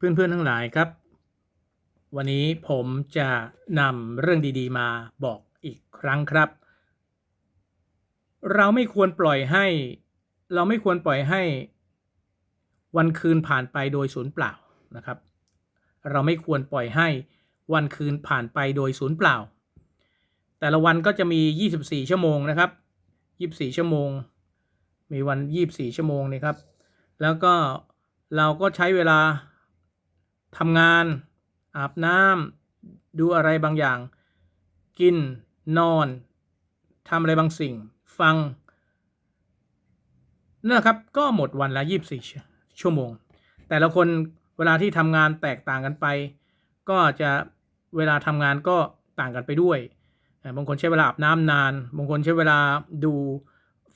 เพื่อนๆทั้งหลายครับ วันนี้ผมจะนำเรื่องดีๆ มาบอกอีกครั้งครับ เราไม่ควรปล่อยให้ เราไม่ควรปล่อยให้ วันคืนผ่านไปโดยสูญเปล่านะครับ เราไม่ควรปล่อยให้วันคืนผ่านไปโดยสูญเปล่า แต่ละวันก็จะมี 24 ชั่วโมงนะครับ 24 ชั่วโมง มีวัน 24 ชั่วโมงนะครับ แล้วก็เราก็ใช้เวลา ทำงาน อาบน้ำดูอะไรบางอย่าง กิน นอนทำอะไรบางสิ่ง ฟังนั่นแหละครับ ก็หมดวันละ24ชั่วโมง แต่ละคนเวลาที่ทำงานแตกต่างกันไป ก็จะเวลาทำงานก็ต่างกันไปด้วย บางคนใช้เวลาอาบน้ำนาน บางคนใช้เวลาดู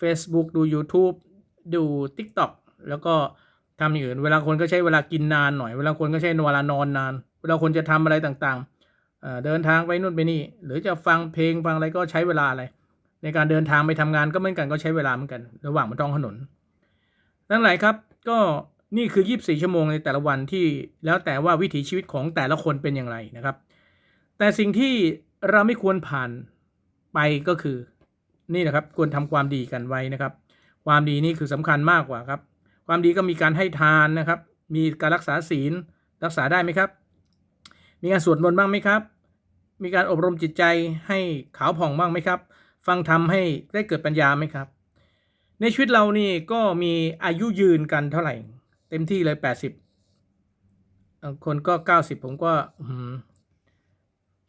Facebook ดู YouTube ดู TikTok แล้วก็ ทำอย่างอื่น เวลาคนก็ใช้เวลากินนานหน่อย เวลาคนก็ใช้เวลานอนนาน เวลาคนจะทำอะไรต่างๆ เดินทางไปนู่นไปนี่ หรือจะฟังเพลงฟังอะไรก็ใช้เวลาอะไร ในการเดินทางไปทำงานก็เหมือนกันก็ใช้เวลาเหมือนกัน ระหว่างบนท้องถนนนั่นแหละครับ ก็นี่คือ 24 ชั่วโมงในแต่ละวันที่แล้วแต่ว่าวิถีชีวิตของแต่ละคนเป็นอย่างไรนะครับ แต่สิ่งที่เราไม่ควรผ่านไปก็คือ นี่นะครับควรทำความดีกันไว้นะครับ ความดีนี่คือสำคัญมากกว่าครับ ความดีก็มีการให้ทานนะครับ มีการรักษาศีลรักษาได้ไหมครับ มีการสวดมนต์บ้างไหมครับ มีการอบรมจิตใจให้ขาวผ่องบ้างไหมครับ ฟังธรรมให้ได้เกิดปัญญาไหมครับ ในชีวิตเรานี่ก็มีอายุยืนกันเท่าไหร่ เต็มที่เลยแปดสิบคนก็เก้าสิบผมก็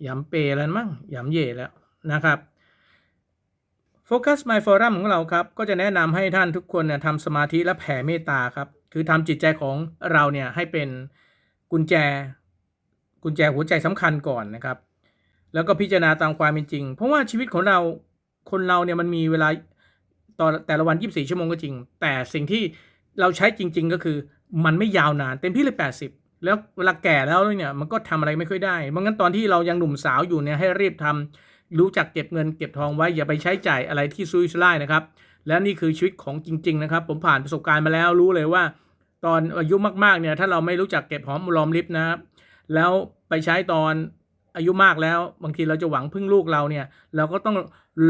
หยำเปแล้วมั้งยำเย่แล้วนะครับ Focus My Forum ของเราครับก็จะแนะนำให้ท่านทุกคนเนี่ยทำสมาธิและแผ่เมตตาครับ คือทำจิตใจของเราเนี่ยให้เป็นกุญแจ กุญแจหัวใจสำคัญก่อนนะครับ แล้วก็พิจารณาตามความเป็นจริง เพราะว่าชีวิตของเราคนเราเนี่ยมันมีเวลาต่อแต่ละวัน 24 ชั่วโมงก็จริง แต่สิ่งที่เราใช้จริง ๆ ก็คือมันไม่ยาวนานเต็มที่เลย 80 แล้วเวลาแก่แล้วเนี่ยมันก็ทำอะไรไม่ค่อยได้เพราะงั้นตอนที่เรายังหนุ่มสาวอยู่เนี่ยให้รีบทำ รู้จักเก็บเงินเก็บทองไว้อย่าไปใช้จ่ายอะไรที่ซุยซุร่ายนะครับ และนี่คือชีวิตของจริง ๆ นะครับ ผมผ่านประสบการณ์มาแล้วรู้เลยว่า ตอนอายุมากๆเนี่ยถ้าเราไม่รู้จักเก็บหอมรอมริบนะครับแล้วไปใช้ตอนอายุมากแล้ว บางทีเราจะหวังพึ่งลูกเราเนี่ย เราก็ต้อง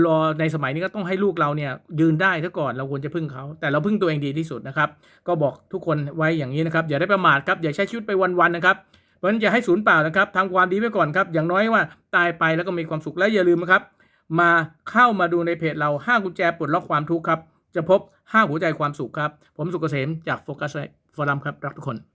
รอในสมัยนี้ก็ต้องให้ลูกเราเนี่ยยืนได้ซะก่อนเราควรจะพึ่งเขา แต่เราพึ่งตัวเองดีที่สุดนะครับ ก็บอกทุกคนไว้อย่างนี้นะครับ อย่าได้ประมาทครับอย่าใช้ชีวิตไปวันๆนะครับ ราะฉะนั้นอย่าให้สูญเปล่านะครับทำความดีไว้ก่อนครับ อย่างน้อยว่าตายไปแล้วก็มีความสุขและอย่าลืมนะครับ มาเข้ามาดูในเพจเราห้ากุญแจปลดล็อกความทุกข์ครับ จะพบห้าหัวใจความสุขครับ ผมสุกเกษมจากโฟกัสฟอรัมครับรักทุกคน